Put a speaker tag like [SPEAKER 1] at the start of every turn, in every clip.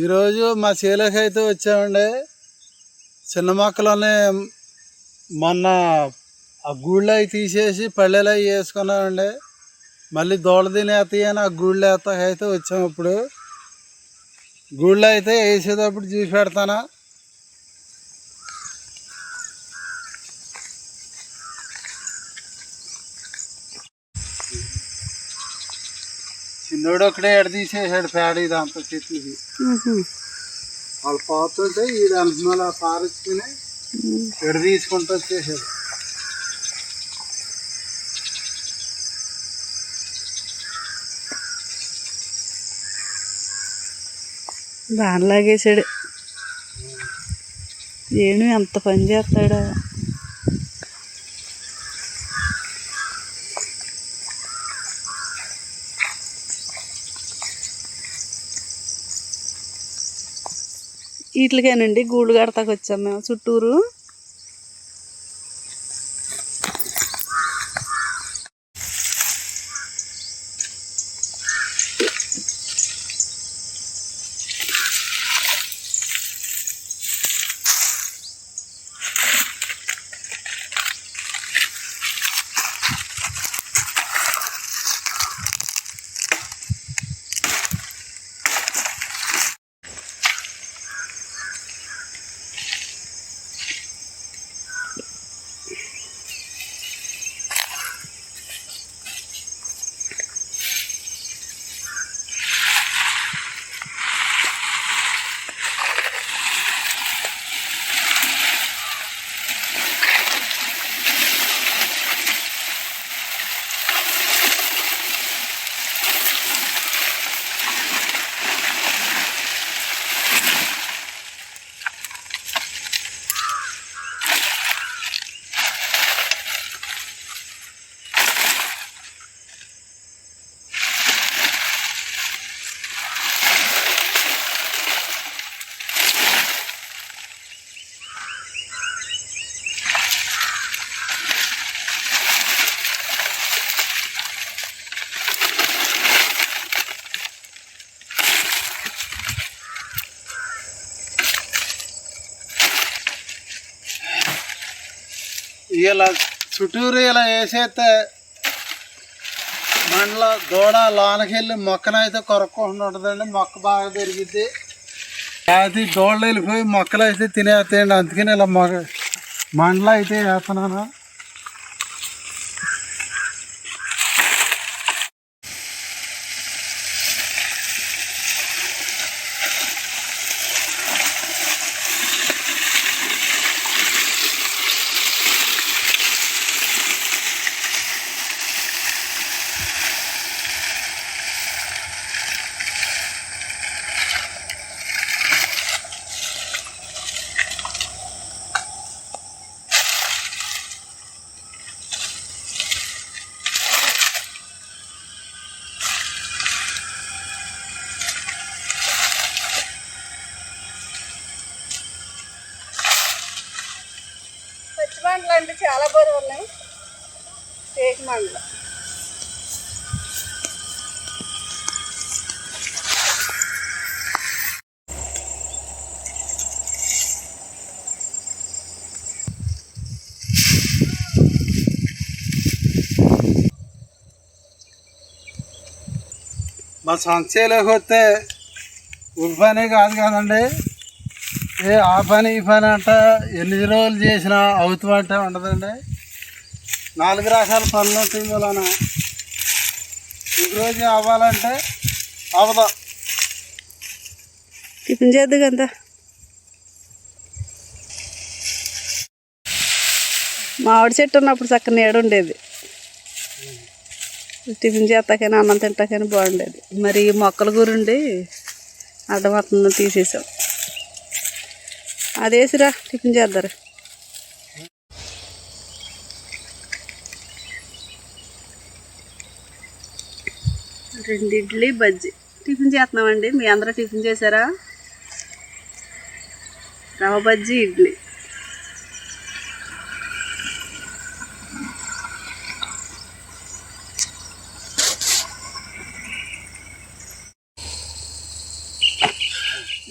[SPEAKER 1] ఈరోజు మా చేలోకి అయితే వచ్చామండి. చిన్న మొక్కలోనే మొన్న ఆ గూళ్ళు అవి తీసేసి పల్లెలు అవి వేసుకున్నామండి మళ్ళీ దోళ అని ఆ గూళ్ళు వేస్తాక అయితే వచ్చాము ఇప్పుడు. గూళ్ళు అయితే వేసేటప్పుడు చూసి పెడతానా. చిన్నోడు ఒకడే ఎడ తీసేసాడు పేడ ఇదంతా చెట్లకి వాళ్ళు పోతుంటే ఈ మళ్ళీ పారించుకుని ఎడ తీసుకుంటూ వచ్చేసాడు
[SPEAKER 2] బాగా లాగేశాడు ఏను ఎంత పని చేస్తాడా. వీటికేనండి గూళ్ళు కడతాకు వచ్చాం మేము చుట్టూరు.
[SPEAKER 1] ఇలా చుట్టూరు ఇలా వేసేస్తే మండల దూడ లోనకెళ్ళి మొక్కనైతే కొరక్కుండా ఉంటుందండి. మొక్క బాగా పెరిగిద్ది. అది దూడలు వెళ్ళిపోయి మొక్కలు అయితే తినేస్తాయండి. అందుకని ఇలా మొగ మండల అయితే వేస్తున్నాను.
[SPEAKER 2] మండలు అంటే చాలా బరువు ఉన్నాయి. టేక్ మండలు
[SPEAKER 1] మా సంచయలోకి వస్తే ఉల్ కాదు కదండి. ఏ ఆ పని ఈ పని అంట ఎన్ని రోజులు చేసినా అవుతామంటే ఉండదండి. నాలుగు రకాల పనులు ఉంటాయి మూలన. ఈ రోజు అవ్వాలంటే అవదా?
[SPEAKER 2] టిఫిన్ చేద్దు కదా మామిడి చెట్టు ఉన్నప్పుడు చక్క నీడ ఉండేది. టిఫిన్ చేస్తాకని అన్నం తింటాకని బాగుండేది. మరి ఈ మొక్కల గురుండి అడ్డం వస్తుంది తీసేసాం. అదేసిరా టిఫిన్ చేద్దరు. రెండు ఇడ్లీ బజ్జీ. టిఫిన్ చేస్తున్నామండి. మీ అందరూ టిఫిన్ చేశారా? రవ బజ్జీ ఇడ్లీ.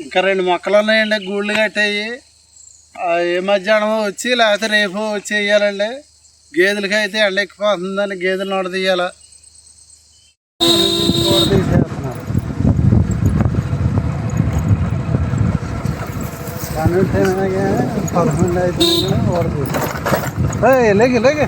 [SPEAKER 1] ఇంకా రెండు మొక్కలు ఉన్నాయండి గూళ్ళు కట్టాయి. ఏ మధ్యాహ్నం వచ్చి లేకపోతే రేపు వచ్చి వేయాలండి గేదెలకి అయితే ఎండ ఎక్కిపోతుందని గేదెలు నడదీయాల పన్నెండు పదకొండు అయితే ఓడ లేక లేక.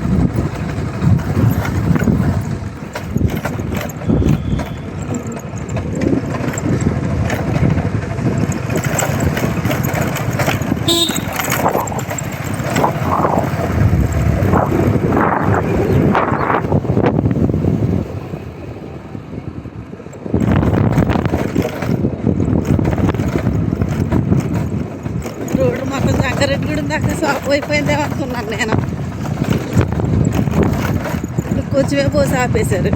[SPEAKER 2] ఇప్పుడు గుడి దాకా సాపు అయిపోయిందే అనుకున్నాను నేను. కొంచెమే పోసి ఆపేశారు.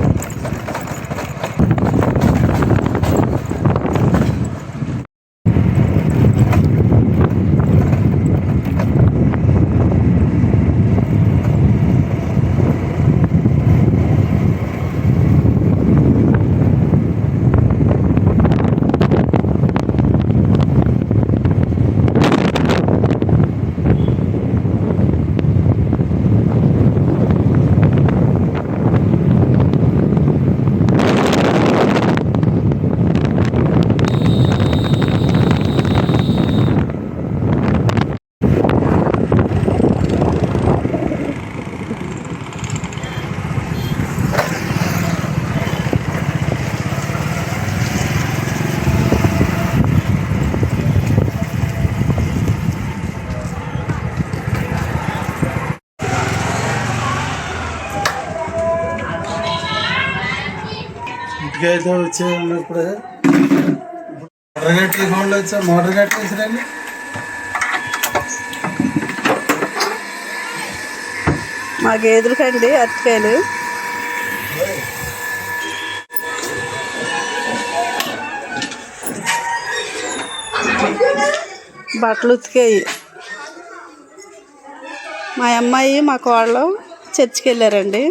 [SPEAKER 1] ఇంటికైతే వచ్చేయండి ఇప్పుడు మోడర్గట్లు గట్టి వచ్చా మోడర్గట్లు వేసిరండి
[SPEAKER 2] మా గేదెలకండి అరటికాయలు. బట్టలు ఉతికాయి. మా అమ్మాయి మా కోళ్ళు చర్చికి వెళ్ళారండి.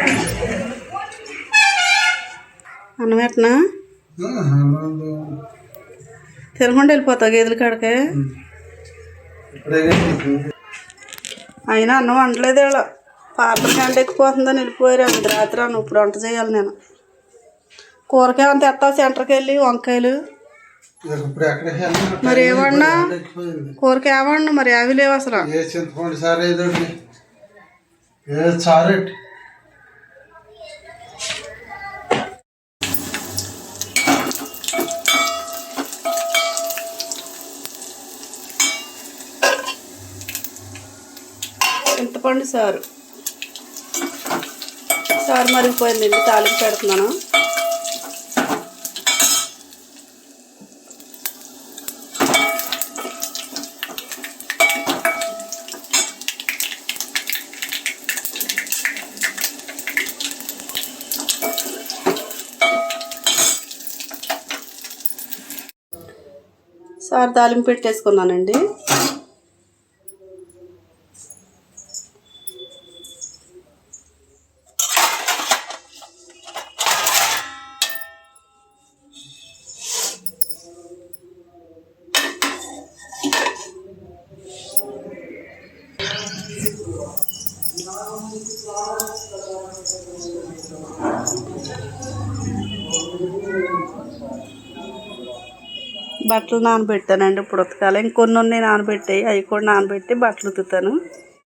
[SPEAKER 2] అన్నం అన్నమెట్నా? తినకుండా వెళ్ళిపోతావు గేదెల కాడకే? అయినా అన్నం వండలేదు వీళ్ళ పాత్ర గంట ఎక్కిపోతుందని వెళ్ళిపోయారు. అంత రాత్రి అన్న. ఇప్పుడు వంట చేయాలి నేను. కూరకే అంత ఎత్తావు సెంటర్కి వెళ్ళి వంకాయలు? మరి ఏమన్నా కూరకి ఏమన్నా మరి అవి లేవు అసలు.
[SPEAKER 1] చెప్పండి చింతపండు సార్.
[SPEAKER 2] సారు సారు మరిగిపోయింది తాలింపు పెడుతున్నాను. సార్ తాలింపు పెట్టేసుకున్నానండి. బట్టలు నానబెట్టానండి ఇప్పుడు ఉతకాలి ఇంకొన్ని ఉన్నాయి నానబెట్టాయి అవి కూడా నానబెట్టి బట్టలు ఉతుకుతాను.